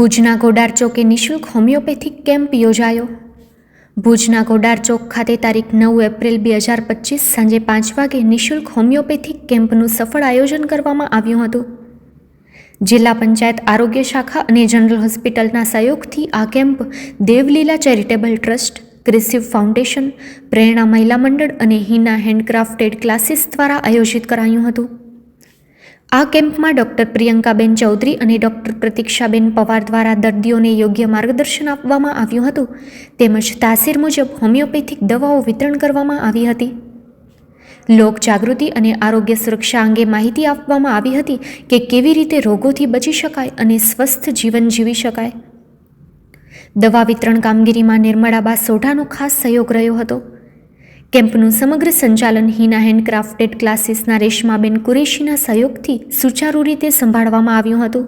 ભુજના ગોડાર ચોકે નિઃશુલ્ક homeopathic camp યોજાયો. ભુજના ગોડાર ચોક ખાતે તારીખ નવ એપ્રિલ બે હજાર પચીસ સાંજે પાંચ વાગે નિઃશુલ્ક હોમિયોપેથિક કેમ્પનું સફળ આયોજન કરવામાં આવ્યું હતું. જિલ્લા પંચાયત આરોગ્ય શાખા અને જનરલ હોસ્પિટલના સહયોગથી આ camp Devlila charitable trust ક્રિસિવ foundation, Prerna Mahila મંડળ અને હિના હેન્ડક્રાફ્ટેડ ક્લાસીસ દ્વારા આયોજિત કરાયું હતું. આ કેમ્પમાં ડૉક્ટર પ્રિયંકાબેન ચૌધરી અને ડૉક્ટર પ્રતીક્ષાબેન પવાર દ્વારા દર્દીઓને યોગ્ય માર્ગદર્શન આપવામાં આવ્યું હતું. તેમજ તાસીર મુજબ હોમિયોપેથિક દવાઓ વિતરણ કરવામાં આવી હતી. લોક જાગૃતિ અને આરોગ્ય સુરક્ષા અંગે માહિતી આપવામાં આવી હતી કે કેવી રીતે રોગોથી બચી શકાય અને સ્વસ્થ જીવન જીવી શકાય. દવા વિતરણ કામગીરીમાં નિર્મળાબા સોઢાનો ખાસ સહયોગ રહ્યો હતો. કેમ્પનું સમગ્ર સંચાલન હિના હેન્ડક્રાફ્ટેડ ક્લાસીસના રેશમાબેન કુરેશીના સહયોગથી સુચારુ રીતે સંભાળવામાં આવ્યું હતું.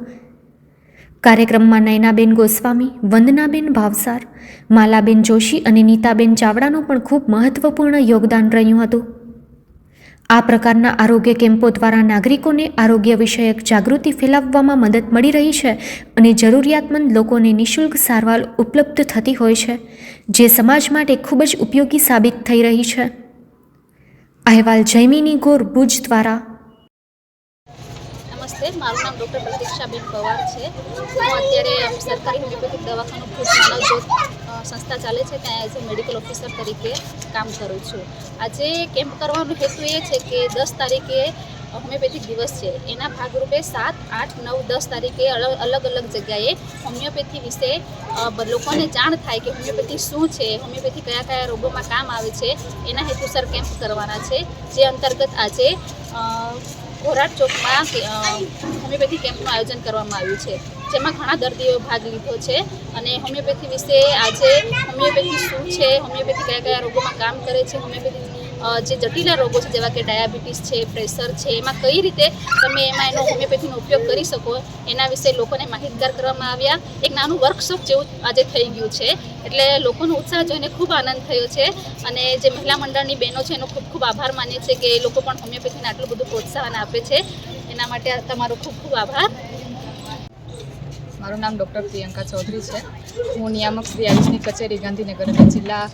કાર્યક્રમમાં નયનાબેન ગોસ્વામી, વંદનાબેન ભાવસાર, માલાબેન જોશી અને નીતાબેન ચાવડાનું પણ ખૂબ મહત્વપૂર્ણ યોગદાન રહ્યું હતું. આ પ્રકારના આરોગ્ય કેમ્પો દ્વારા નાગરિકોને આરોગ્ય વિષયક જાગૃતિ ફેલાવવામાં મદદ મળી રહી છે અને જરૂરિયાતમંદ લોકોને નિઃશુલ્ક સારવાર ઉપલબ્ધ થતી હોય છે, જે સમાજ માટે ખૂબ જ ઉપયોગી સાબિત થઈ રહી છે. અહેવાલ જૈમિની ગોર ભુજ દ્વારા નમસ્તે મારું નામ ડૉક્ટર પ્રતીક્ષાબેન પવાર છે. હું અત્યારે સરકારી હોમિયોપેથિક દવાખાનું ખૂબ માનવજ્યોત અ, સંસ્થા ચાલે છે. ત્યાં એઝ અ મેડિકલ ઓફિસર તરીકે કામ કરું છું. આજે કેમ્પ કરવાનો હેતુ એ છે કે દસ તારીખે હોમિયોપેથિક દિવસ છે. એના ભાગરૂપે સાત આઠ નવ દસ તારીખે અલગ અલગ જગ્યાએ હોમિયોપેથી વિશે લોકોને જાણ થાય કે હોમિયોપેથી શું છે હોમિયોપેથી કયા કયા રોગોમાં કામ આવે છે એના હેતુસર કેમ્પ કરવાના છે. જે અંતર્ગત આજે ઘોરાટ ચોકમાં હોમિયોપેથી કેમ્પનું આયોજન કરવામાં આવ્યું છે. જેમાં ઘણા દર્દીઓ ભાગ લીધો છે અને હોમિયોપેથી વિશે આજે હોમિયોપેથી શું છે, હોમિયોપેથી કયા કયા રોગોમાં કામ કરે છે, હોમિયોપેથી જે જટિલા રોગો છે, જેવા કે ડાયાબિટીસ છે, પ્રેશર છે, એમાં કઈ રીતે તમે એમાં એનો હોમિયોપેથીનો ઉપયોગ કરી શકો, એના વિશે લોકોને માહિતગાર કરવામાં આવ્યા. એક નાનું વર્કશોપ જેવું આજે થઈ ગયું છે, એટલે લોકોનો ઉત્સાહ જોઈને ખૂબ આનંદ થયો છે, અને જે મહિલા મંડળની બહેનો છે, એનો ખૂબ ખૂબ આભાર માનીએ છીએ કે એ લોકો પણ હોમિયોપેથીને આટલું બધું પ્રોત્સાહન આપે છે. એના માટે તમારો ખૂબ ખૂબ આભાર. મારું નામ ડૉક્ટર પ્રિયંકા ચૌધરી છે. હું નિયામક શ્રી આયુષની કચેરી ગાંધીનગર અને જિલ્લા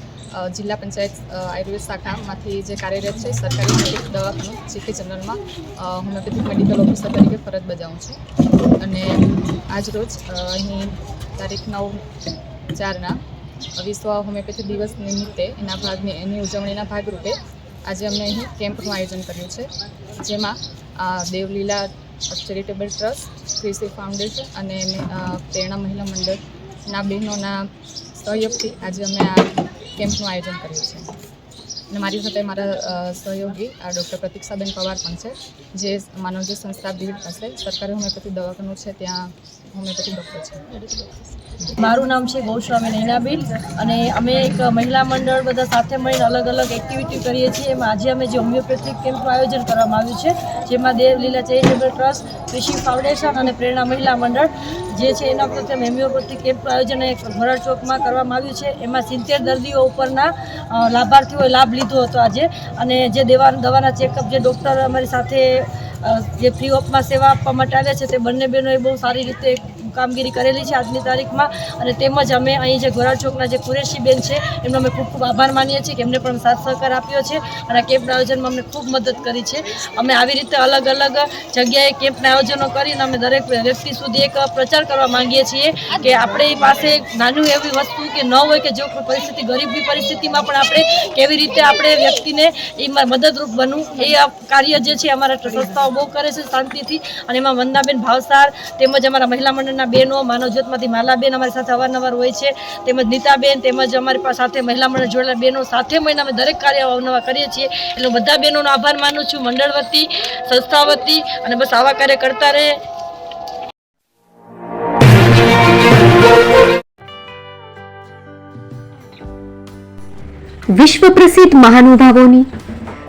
જિલ્લા પંચાયત આયુર્વેદ શાખામાંથી જે કાર્યરત છે સરકારી હોમિયોપેથિક દવાખાનું જીકે જનરલમાં હોમિયોપેથિક મેડિકલ ઓફિસર તરીકે ફરજ બજાવું છું. અને આજરોજ રોજ અહીં તારીખ નવ ચારના વિશ્વ હોમિયોપેથી દિવસ નિમિત્તે એના ભાગની, એની ઉજવણીના ભાગરૂપે આજે અમે અહીં કેમ્પનું આયોજન કર્યું છે, જેમાં Devlila charitable trust Krishi foundation અને પ્રેરણા મહિલા મંડળના બહેનોના સહયોગથી આજે અમે આ કેમ્પનું આયોજન કર્યું છે. અને મારી સાથે મારા સહયોગી, આ ડૉક્ટર પ્રતીક્ષાબેન પવાર પણ છે, જે માનવજ્યોત સંસ્થા ભીડ પાસે સરકારી હોમિયોપેથી દવાખાનું છે, ત્યાં મારું નામ છે ગૌસ્વામી નૈનાબેન અને અમે એક મહિલા મંડળ બધા સાથે મળીને અલગ અલગ એક્ટિવિટી કરીએ છીએ. એમાં આજે અમે જે હોમિયોપેથિક કેમ્પનું આયોજન કરવામાં આવ્યું છે, જેમાં દેવ લીલા ચેરિટેબલ ટ્રસ્ટ કૃષિ ફાઉન્ડેશન અને પ્રેરણા મહિલા મંડળ જે છે એના પ્રત્યે અમે હોમિયોપેથિક કેમ્પનું આયોજન એક ભરડ ચોકમાં કરવામાં આવ્યું છે. એમાં સિત્તેર દર્દીઓ ઉપરના લાભાર્થીઓએ લાભ લીધો હતો આજે. અને જે દેવા દવાના ચેકઅપ જે ડૉક્ટર અમારી સાથે જે ફ્રી ઓફમાં સેવા આપવા માટે આવ્યા છે તે બંને બહેનોએ બહુ સારી રીતે કામગીરી કરેલી છે આજની તારીખમાં. અને તેમજ અમે અહીં જે ગોરાળ ચોકના જે કુરેશીબેન છે, એમનો અમે ખૂબ ખૂબ આભાર માનીએ છીએ કે એમને પણ સાથ સહકાર આપ્યો છે અને કેમ્પના આયોજનમાં અમને ખૂબ મદદ કરી છે. અમે આવી રીતે અલગ અલગ જગ્યાએ કેમ્પના આયોજનો કરીને અમે દરેક વ્યક્તિ સુધી એક પ્રચાર કરવા માંગીએ છીએ કે આપણી પાસે નાનું એવી વસ્તુ કે ન હોય કે જો પરિસ્થિતિ, ગરીબની પરિસ્થિતિમાં પણ આપણે કેવી રીતે આપણે વ્યક્તિને એમાં મદદરૂપ બનવું, એ કાર્ય જે છે અમારા સંસ્થાઓ બહુ કરે છે શાંતિથી. અને એમાં વંદાબેન ભાવસાર તેમજ અમારા મહિલા મંડળના બહેનો માનવજ્યોતમાંથી માલાબેન અમારી સાથે અવારનવાર હોય છે. તેમજ નીતાબેન તેમજ અમારી સાથે મહિલા મંડળ જોડેલા બહેનો સાથે મહિને અમે દરેક કાર્ય અવનવા કરીએ છીએ. એટલે બધા બહેનોનો આભાર માનું છું. મંડળ વતી, સંસ્થા વતી અને બસ આવા કાર્ય કરતા રહે. વિશ્વ પ્રસિદ્ધ મહાનુભાવોની